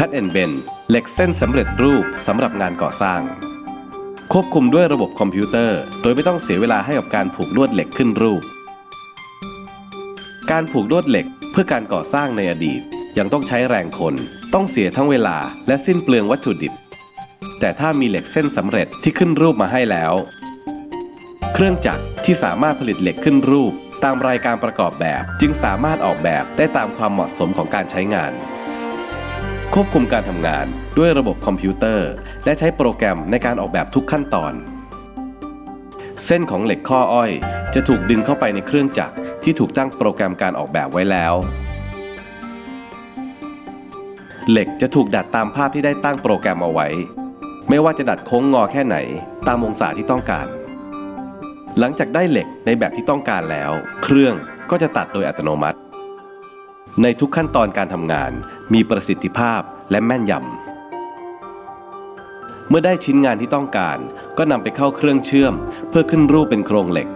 Cut and Bend เหล็กเส้นสำเร็จรูปสำหรับงานก่อสร้าง ควบคุมด้วยระบบคอมพิวเตอร์ โดยไม่ต้องเสียเวลาให้กับการผูกลวดเหล็กขึ้นรูป การผูกลวดเหล็กเพื่อการก่อสร้างในอดีตยังต้องใช้แรงคน ต้องเสียทั้งเวลาและสิ้นเปลืองวัตถุดิบ แต่ถ้ามีเหล็กเส้นสำเร็จที่ขึ้นรูปมาให้แล้ว เครื่องจักรที่สามารถผลิตเหล็กขึ้นรูป ตามรายการประกอบแบบ จึงสามารถออกแบบได้ตามความเหมาะสมของการใช้งาน ควบคุมการทำงานด้วยระบบคอมพิวเตอร์ และใช้โปรแกรมในการออกแบบทุกขั้นตอน เส้นของเหล็กข้ออ้อย จะถูกดึงเข้าไปในเครื่องจักรที่ถูกตั้งโปรแกรมการออกแบบไว้แล้ว เหล็กจะถูกดัดตามภาพที่ได้ตั้งโปรแกรมเอาไว้ ไม่ว่าจะดัดโค้งงอแค่ไหน ตามองศาที่ต้องการ หลังจากได้เหล็กในแบบที่ต้องการแล้ว เครื่องก็จะตัดโดยอัตโนมัติ ในทุกขั้นตอนการทำงาน มีประสิทธิภาพและแม่นยำ เมื่อได้ชิ้นงานที่ต้องการ ก็นำไปเข้าเครื่องเชื่อม เพื่อขึ้นรูปเป็นโครงเหล็ก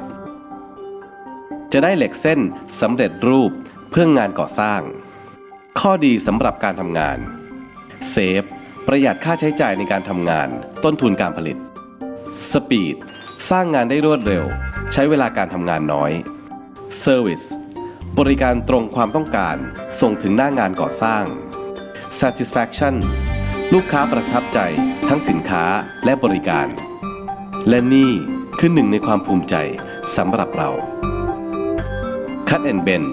จะได้เหล็กเส้นสำเร็จรูปเพื่องานก่อสร้าง ข้อดีสำหรับการทำงาน เซฟ ประหยัดค่าใช้จ่ายในการทำงาน ต้นทุนการผลิต สปีด สร้างงานได้รวดเร็ว ใช้เวลาการทำงานน้อย Service บริการตรงความต้องการ ส่งถึงหน้างานก่อสร้าง Satisfaction ลูกค้าประทับใจทั้งสินค้าและบริการ และนี่คือหนึ่งในความภูมิใจสำหรับเรา Cut and Bend